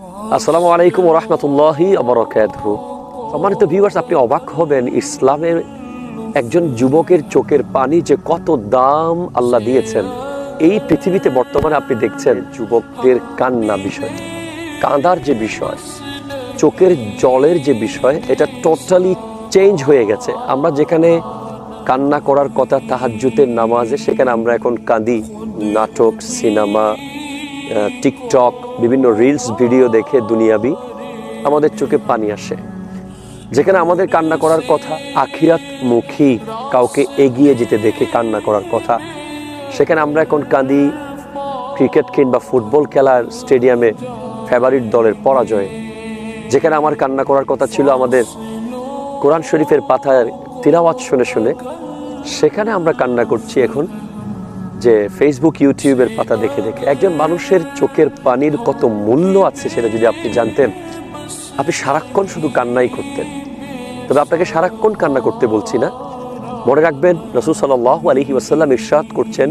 আসসালামু আলাইকুম রহমতুল্লাহি অবরকাতহ সম্মানিত ভিউয়ার্স আপনি অবাক হবেন ইসলামের একজন যুবকের চোখের পানি যে কত দাম আল্লাহ দিয়েছেন। এই পৃথিবীতে বর্তমানে আপনি দেখছেন যুবকদের কান্না বিষয়, কাঁদার যে বিষয়, চোখের জলের যে বিষয়, এটা টোটালি চেঞ্জ হয়ে গেছে। আমরা যেখানে কান্না করার কথা তাহাজ্জুতের নামাজে, সেখানে আমরা এখন কাঁদি। নাটক, সিনেমা টিকটক, বিভিন্ন রিলস ভিডিও দেখে দুনিয়াবি আমাদের চোখে পানি আসে। যেখানে আমাদের কান্না করার কথা আখিরাত মুখী কাউকে এগিয়ে যেতে দেখে কান্না করার কথা। সেখানে আমরা এখন কাঁদি ক্রিকেট কিংবা ফুটবল খেলার স্টেডিয়ামে ফেভারিট দলের পরাজয়ে। যেখানে আমার কান্না করার কথা ছিল আমাদের কোরআন শরীফের পাথায় তিলাওয়াত শুনে শুনে। সেখানে আমরা কান্না করছি এখন যে ফেসবুক ইউটিউবের পাতা দেখে দেখে একজন মানুষের চোখের পানির কত মূল্য আছে সেটা যদি আপনি জানতেন, আপনি সারাক্ষণ শুধু কান্নাই করতেন। তবে আপনাকে সারাক্ষণ কান্না করতে বলছি না। মনে রাখবেন, রসুল সাল্লাহ আলহি ওয়াসাল্লাম ইরশাদ করছেন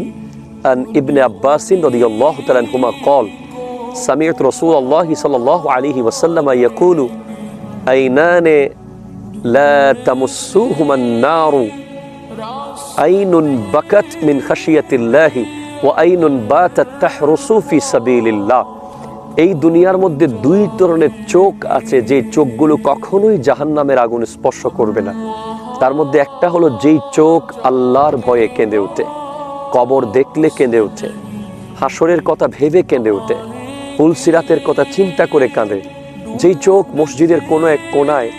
ইবনে আব্বাসিন রদি আল্লাহ হুমা কল সামিয়ত রসুল আল্লাহ সাল আলহি ওয়াসাল্লাম ইয়াকুলু, আইনানে লা তামুসুহুমান নারু? আইনুন বকত মিন খাসিয়াতিল্লাহি ও আইনুন বাতাত্তাহরসুফি সাবিল্লাহ এই দুনিয়ার মধ্যে দুই ধরনের চোখ আছে যে চোখগুলো কখনোই জাহান্নামের আগুন স্পর্শ করবে না। তার মধ্যে একটা হলো যেই চোখ আল্লাহর ভয়ে কেঁদে ওঠে, কবর দেখলে কেঁদে ওঠে, হাসরের কথা ভেবে কেঁদে ওঠে পুলসিরাতের কথা চিন্তা করে কাঁদে। যেই চোখ মসজিদের কোনো এক কোনায়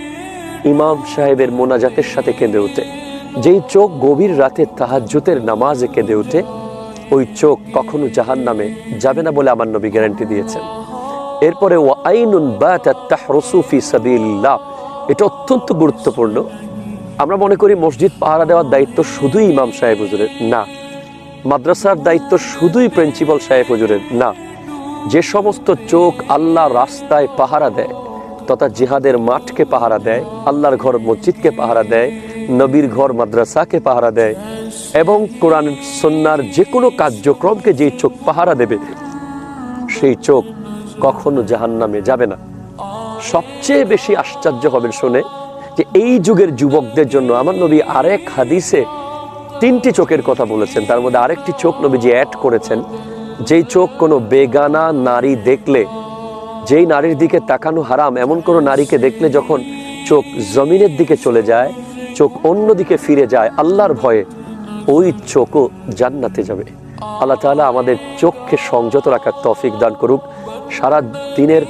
ইমাম সাহেবের মোনাজাতের সাথে কেঁদে ওঠে। যেই চোখ গভীর রাতে তাহাজ্জুতের নামাজে কেঁদে ওঠে, ওই চোখ কখনো জাহান নামে যাবে না বলে আমার নবী গ্যারান্টি দিয়েছেন। এরপরে ও আইনুন বাহরসুফি সাবিল্লাহ এটা অত্যন্ত গুরুত্বপূর্ণ। আমরা মনে করি মসজিদ পাহারা দেওয়ার দায়িত্ব শুধুই ইমাম সাহেব হুজুরের, না। মাদ্রাসার দায়িত্ব শুধুই প্রিন্সিপাল সাহেব হুজুরের, না। যে সমস্ত চোখ আল্লাহ রাস্তায় পাহারা দেয়, তথা জিহাদের মাঠকে পাহারা দেয়, আল্লাহর ঘর মসজিদকে পাহারা দেয় নবীর ঘর মাদ্রাসাকে পাহারা দেয় এবং কোরআন সন্ন্যার যে কোনো কার্যক্রমকে যে চোখ পাহারা দেবে, সেই চোখ কখনো জাহান্নামে যাবে না। সবচেয়ে বেশি আশ্চর্য হবেন শুনে যে এই যুগের যুবকদের জন্য আমার নবী আরেক হাদিসে তিনটি চোখের কথা বলেছেন। তার মধ্যে আরেকটি চোখ নবীজি অ্যাড করেছেন, যেই চোখ কোনো বেগানা নারী দেখলে, যেই নারীর দিকে তাকানো হারাম, এমন কোনো নারীকে দেখলে যখন চোখ জমিনের দিকে চলে যায় চোখ অন্যদিকে ফিরে যায়, আল্লাহর ভয়ে ওই চোখও জান্নাতে যাবে। আল্লাহ তাআলা আমাদের চোখকে সংযত রাখার তৌফিক দান করুক। সারা দিনের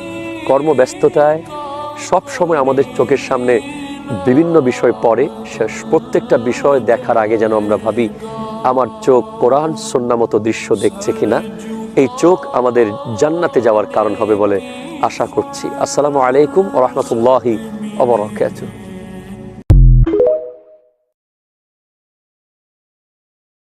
কর্মব্যস্ততায় সব সময় আমাদের চোখের সামনে বিভিন্ন বিষয় পড়ে প্রত্যেকটা বিষয় দেখার আগে যেন আমরা ভাবি, আমার চোখ কোরআন সন্না মতো দৃশ্য দেখছে কিনা? এই চোখ আমাদের জান্নাতে যাওয়ার কারণ হবে বলে আশা করছি। আসসালামু আলাইকুম ওরহমতুল্লাহি অবরকাত